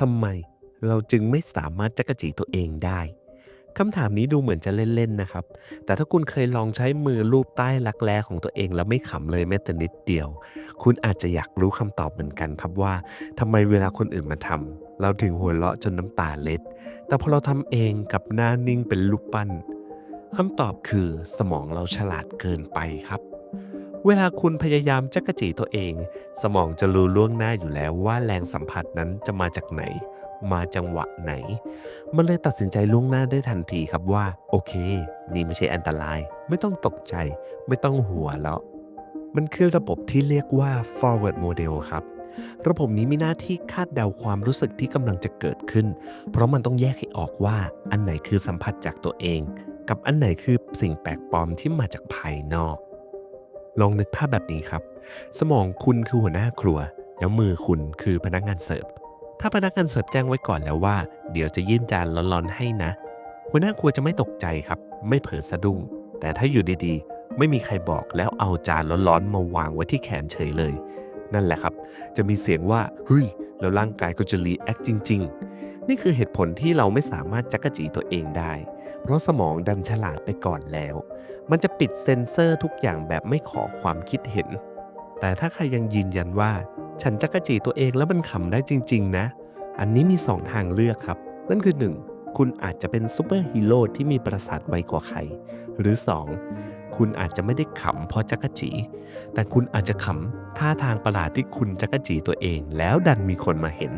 ทำไมเราจึงไม่สามารถจักจีตัวเองได้คำถามนี้ดูเหมือนจะเล่น ๆ นะครับ แต่ถ้าคุณเคยลองใช้มือลูบใต้รักแร้ของตัวเองแล้วไม่ขำเลยแม้แต่นิดเดียว คุณอาจจะอยากรู้คำตอบเหมือนกันครับว่าทำไมเวลาคนอื่นมาทำเราถึงหัวเราะจนน้ำตาเล็ด แต่พอเราทำเองกับหน้านิ่งเป็นรูปปั้นคำตอบคือสมองเราฉลาดเกินไปครับ เวลาคุณพยายามจักจีตัวเอง สมองจะรู้ล่วงหน้าอยู่แล้วว่าแรงสัมผัสนั้นจะมาจากไหน มาจังหวะไหน มันเลยตัดสินใจล่วงหน้าได้ทันทีครับว่า โอเค นี่ไม่ใช่อันตราย ไม่ต้องตกใจ ไม่ต้องหัวแล้ว มันคือระบบที่เรียกว่า forward model ครับระบบนี้มีหน้าที่คาดเดาความรู้สึกที่กำลังจะเกิดขึ้น เพราะมันต้องแยกให้ออกว่า อันไหนคือสัมผัสจากตัวเอง กับอันไหนคือสิ่งแปลกปลอมที่มาจากภายนอก ลองนึกภาพแบบนี้ครับ สมองคุณคือหัวหน้าครัว แล้วมือคุณคือพนักงานเสิร์ฟ ถ้าพนักงานเสิร์ฟแจ้งไว้ก่อนแล้วว่า เดี๋ยวจะยื่นจานร้อนๆให้นะ หัวหน้าครัวจะไม่ตกใจครับ ไม่เผลอสะดุ้ง แต่ถ้าอยู่ดีๆ ไม่มีใครบอกแล้วเอาจานร้อนๆมาวางไว้ที่แขนเฉยเลย นั่นแหละครับ จะมีเสียงว่าเฮ้ยแล้วร่างกายก็จะรีแอคจริง ๆ นี่คือเหตุผลที่เราไม่สามารถจักกะจีตัวเองได้ เพราะสมองดันฉลาดไปก่อนแล้ว มันจะปิดเซ็นเซอร์ทุกอย่างแบบไม่ขอความคิดเห็น แต่ถ้าใครยังยืนยันว่า ฉันจักรจีตัวเองแล้วมันขำได้จริง ๆ นะ อันนี้มีสองทางเลือกครับ นั่นคือ 1. คุณอาจจะเป็นซูเปอร์ฮีโร่ที่มีประสาทไวกว่าใคร หรือ 2. คุณอาจจะไม่ได้ขำเพราะจักรจี แต่คุณอาจจะขำท่าทางประหลาดที่คุณจักรจีตัวเอง แล้วดันมีคนมาเห็น